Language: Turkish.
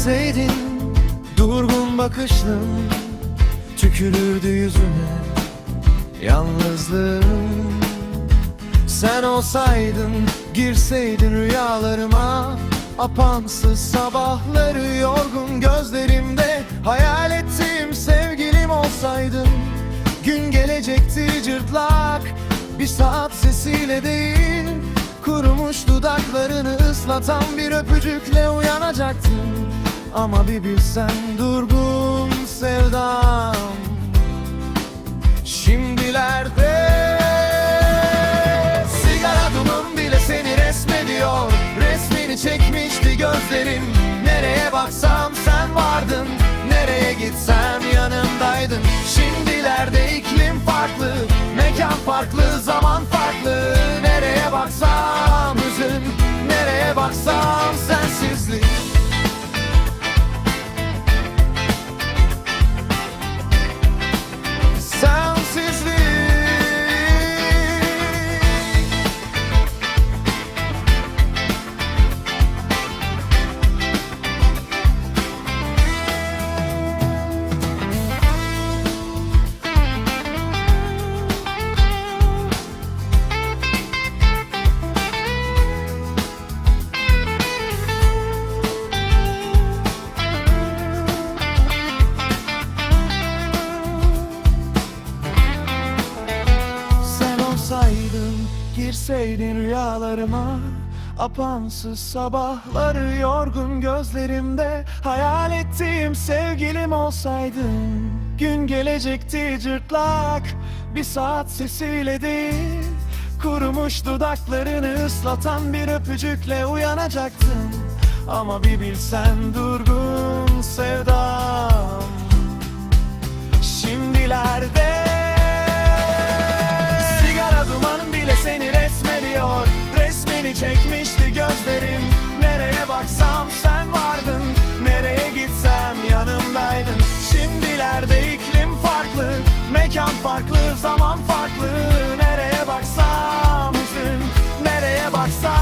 Gelseydin durgun bakışlın Tükürürdü yüzüne yalnızlığın Sen olsaydın girseydin rüyalarıma Apansız sabahları yorgun gözlerimde Hayal ettiğim sevgilim olsaydın. Gün gelecekti cırtlak Bir saat sesiyle değil Kurumuş dudaklarını ıslatan bir öpücükle uyanacaktın Ama bir bilsen durgun sevdam. Şimdilerde Sigara duman bile seni resmediyor. Resmini çekmişti gözlerim. Nereye baksam sen vardın. Nereye gitsem yanımdaydın. Şimdilerde iklim farklı Mekan farklı, zaman farklı. Nereye baksam hüzün Nereye baksam girseydin rüyalarıma Apansız sabahları yorgun gözlerimde Hayal ettiğim sevgilim olsaydın. Gün gelecekti cırtlak Bir saat sesiyle değil Kurumuş dudaklarını ıslatan bir öpücükle uyanacaktın. Ama bir bilsen durgun sevdam gözlerim. Nereye baksam sen vardın. Nereye gitsem yanımdaydın. Şimdilerde iklim farklı Mekan farklı zaman farklı. Nereye baksam hüzün Nereye baksam